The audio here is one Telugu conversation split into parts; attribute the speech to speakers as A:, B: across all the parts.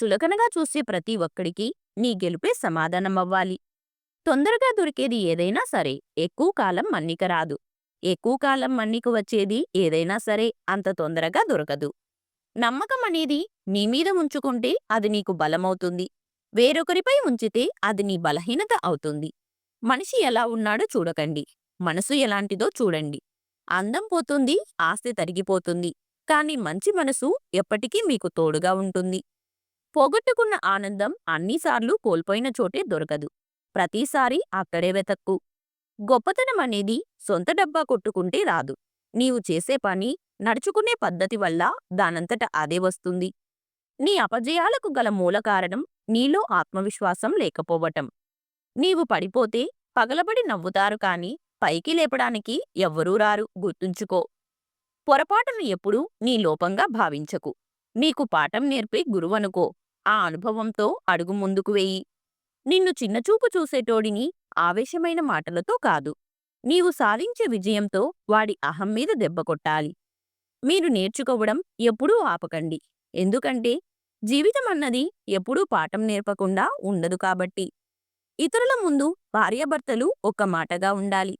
A: చులకనగా చూసే ప్రతి ఒక్కడికి నీ గెలుపే సమాధానమవ్వాలి. తొందరగా దొరికేది ఏదైనా సరే ఎక్కువ కాలం మన్నిక రాదు. ఎక్కువ కాలం మన్నిక వచ్చేది ఏదైనా సరే అంత తొందరగా దొరకదు. నమ్మకం అనేది నీ మీద ఉంచుకుంటే అది నీకు బలమవుతుంది. వేరొకరిపై ఉంచితే అది నీ బలహీనత అవుతుంది. మనిషి ఎలా ఉన్నాడో చూడకండి. మనసు ఎలాంటిదో చూడండి. అందం పోతుంది ఆస్తి తరిగిపోతుంది. కాని మంచి మనసు ఎప్పటికీ మీకు తోడుగా ఉంటుంది. పోగొట్టుకున్న ఆనందం అన్నిసార్లు కోల్పోయిన చోటే దొరకదు. ప్రతిసారి అక్కడే వెతక్కు. గొప్పతనం అనేది సొంత డబ్బా కొట్టుకుంటే రాదు. నీవు చేసే పని నడుచుకునే పద్ధతి వల్ల దానంతట అదే వస్తుంది. నీ అపజయాలకు గల మూల కారణం నీలో ఆత్మవిశ్వాసం లేకపోవటం. నీవు పడిపోతే పగలబడి నవ్వుతారు కాని పైకి లేపడానికి ఎవ్వరూ రారు గుర్తుంచుకో. పొరపాటును ఎప్పుడూ నీ లోపంగా భావించకు. నీకు పాఠం నేర్పే గురువనుకో. ఆ అనుభవంతో అడుగు ముందుకు వెయ్యి నిన్ను చిన్నచూపు చూసేటోడిని ఆవేశమైన మాటలతో కాదు. నీవు సాధించే విజయంతో వాడి అహం మీద దెబ్బ కొట్టాలి. మీరు నేర్చుకోవడం ఎప్పుడూ ఆపకండి. ఎందుకంటే జీవితం అన్నది ఎప్పుడూ పాఠం నేర్పకుండా ఉండదు కాబట్టి. ఇతరుల ముందు భార్యాభర్తలు ఒక్క మాటగా ఉండాలి.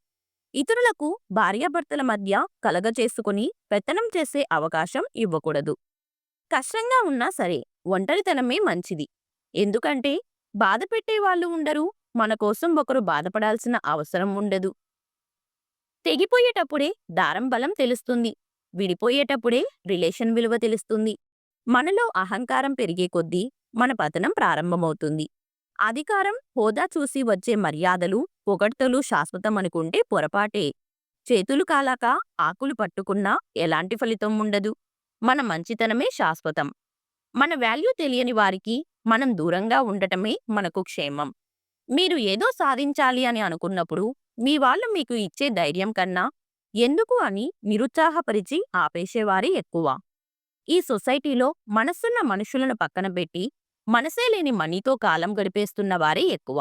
A: ఇతరులకు భార్యాభర్తల మధ్య కలగ చేసుకుని పెత్తనం చేసే అవకాశం ఇవ్వకూడదు. కష్టంగా ఉన్నా సరే ఒంటరితనమే మంచిది. ఎందుకంటే బాధ పెట్టేవాళ్ళు ఉండరు మన కోసం ఒకరు బాధపడాల్సిన అవసరం ఉండదు. తెగిపోయేటప్పుడే దారం బలం తెలుస్తుంది. విడిపోయేటప్పుడే రిలేషన్ విలువ తెలుస్తుంది. మనలో అహంకారం పెరిగే కొద్దీ మన పతనం ప్రారంభమవుతుంది. అధికారం హోదా చూసి వచ్చే మర్యాదలు పొగడ్తలు శాశ్వతమనుకుంటే పొరపాటే. చేతులు కాలాక ఆకులు పట్టుకున్నా ఎలాంటి ఫలితం ఉండదు. మన మంచితనమే శాశ్వతం. మన వాల్యూ తెలియని వారికి మనం దూరంగా ఉండటమే మనకు క్షేమం. మీరు ఏదో సాధించాలి అని అనుకున్నప్పుడు మీ వాళ్ళు మీకు ఇచ్చే ధైర్యం కన్నా ఎందుకు అని నిరుత్సాహపరిచి ఆపేసేవారే ఎక్కువ. ఈ సొసైటీలో మనసున్న మనుషులను పక్కన పెట్టి మనసే లేని మనీతో కాలం గడిపేస్తున్న వారే ఎక్కువ.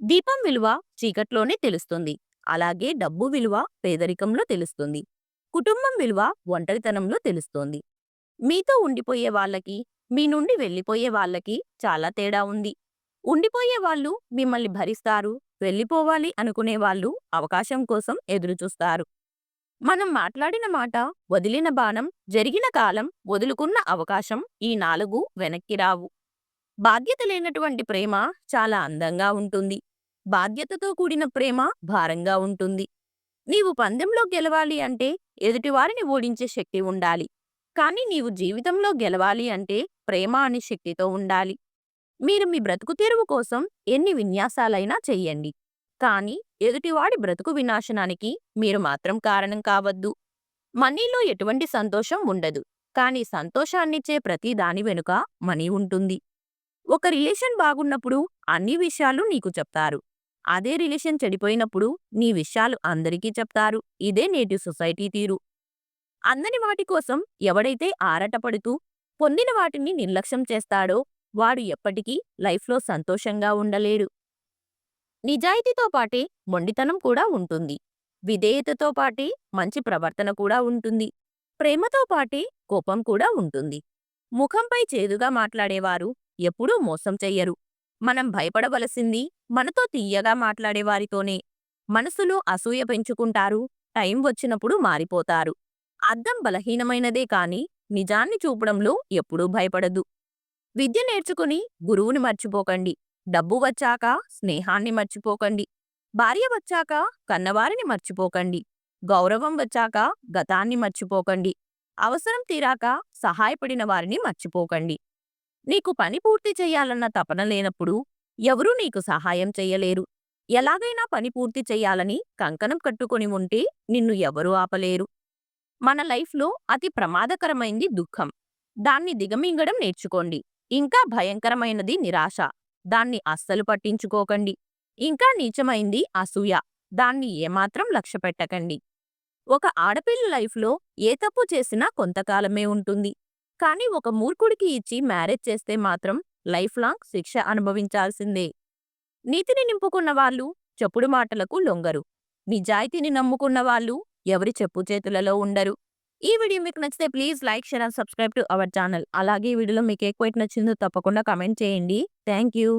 A: దీపం విలువ చీకట్లోనే తెలుస్తుంది. అలాగే డబ్బు విలువ పేదరికంలో తెలుస్తుంది. కుటుంబం విలువ ఒంటరితనంలో తెలుస్తోంది. మీతో ఉండిపోయే వాళ్ళకి మీ నుండి వెళ్ళిపోయే వాళ్ళకి చాలా తేడా ఉంది. ఉండిపోయే వాళ్ళు మిమ్మల్ని భరిస్తారు వెళ్ళిపోవాలి అనుకునే వాళ్ళు అవకాశం కోసం ఎదురుచూస్తారు. మనం మాట్లాడిన మాట వదిలిన బాణం జరిగిన కాలం వదులుకున్న అవకాశం ఈ నాలుగు వెనక్కి రావు. బాధ్యత లేనటువంటి ప్రేమ చాలా అందంగా ఉంటుంది. బాధ్యతతో కూడిన ప్రేమ భారంగా ఉంటుంది. నీవు పందెంలో గెలవాలి అంటే ఎదుటివారిని ఓడించే శక్తి ఉండాలి. కానీ నీవు జీవితంలో గెలవాలి అంటే ప్రేమ అనే శక్తితో ఉండాలి. మీరు మీ బ్రతుకు తెరువు కోసం ఎన్ని విన్యాసాలైనా చెయ్యండి. కానీ ఎదుటివాడి బ్రతుకు వినాశనానికి మీరు మాత్రం కారణం కావద్దు. మనీలో ఎటువంటి సంతోషం ఉండదు. కానీ సంతోషాన్నిచ్చే ప్రతి దాని వెనుక మనీ ఉంటుంది. ఒక రిలేషన్ బాగున్నప్పుడు అన్ని విషయాలు నీకు చెప్తారు. అదే రిలేషన్ చెడిపోయినప్పుడు నీ విషయాలు అందరికీ చెప్తారు. ఇదే నేటి సొసైటీ తీరు. అందని వాటి కోసం ఎవడైతే ఆరాటపడుతూ పొందిన వాటిని నిర్లక్ష్యం చేస్తాడో వాడు ఎప్పటికీ లైఫ్లో సంతోషంగా ఉండలేడు. నిజాయితీతో పాటే మొండితనం కూడా ఉంటుంది. విధేయతతో పాటే మంచి ప్రవర్తన కూడా ఉంటుంది. ప్రేమతో పాటే కోపం కూడా ఉంటుంది. ముఖంపై చేదుగా మాట్లాడేవారు ఎప్పుడూ మోసం చెయ్యరు. మనం భయపడవలసింది మనతో తీయగా మాట్లాడేవారితోనే. మనసులో అసూయ పెంచుకుంటారు టైం వచ్చినప్పుడు మారిపోతారు. అద్దం బలహీనమైనదే కాని నిజాన్ని చూపడంలో ఎప్పుడూ భయపడదు. విద్య నేర్చుకుని గురువుని మర్చిపోకండి. డబ్బు వచ్చాక స్నేహాన్ని మర్చిపోకండి. భార్య వచ్చాక కన్నవారిని మర్చిపోకండి. గౌరవం వచ్చాక గతాన్ని మర్చిపోకండి. అవసరం తీరాక సహాయపడిన వారిని మర్చిపోకండి. నీకు పని పూర్తి చెయ్యాలన్న తపన లేనప్పుడు ఎవరూ నీకు సహాయం చెయ్యలేరు ఎలాగైనా పని పూర్తి చెయ్యాలని కంకణం కట్టుకొని ఉంటే నిన్ను ఎవరూ ఆపలేరు. మన లైఫ్లో అతి ప్రమాదకరమైంది దుఃఖం. దాన్ని దిగమింగడం నేర్చుకోండి. ఇంకా భయంకరమైనది నిరాశ. దాన్ని అస్సలు పట్టించుకోకండి. ఇంకా నీచమైంది అసూయ. దాన్ని ఏమాత్రం లక్ష్యపెట్టకండి ఒక ఆడపిల్ల లైఫ్లో ఏ తప్పు చేసినా కొంతకాలమే ఉంటుంది. కానీ ఒక మూర్ఖుడికి ఇచ్చి మ్యారేజ్ చేస్తే మాత్రం లైఫ్ లాంగ్ శిక్ష అనుభవించాల్సిందే. నీతిని నింపుకున్న వాళ్ళు చెప్పుడు మాటలకు లొంగరు. నిజాయితీని నమ్ముకున్న వాళ్ళు ఎవరి చెప్పు చేతులలో ఉండరు. ఈ వీడియో మీకు నచ్చితే please like share and subscribe to our channel. అలాగే ఈ వీడియోలో మీకు ఏ క్వైట్ నచ్చిందో తప్పకుండా కమెంట్ చేయండి. Thank you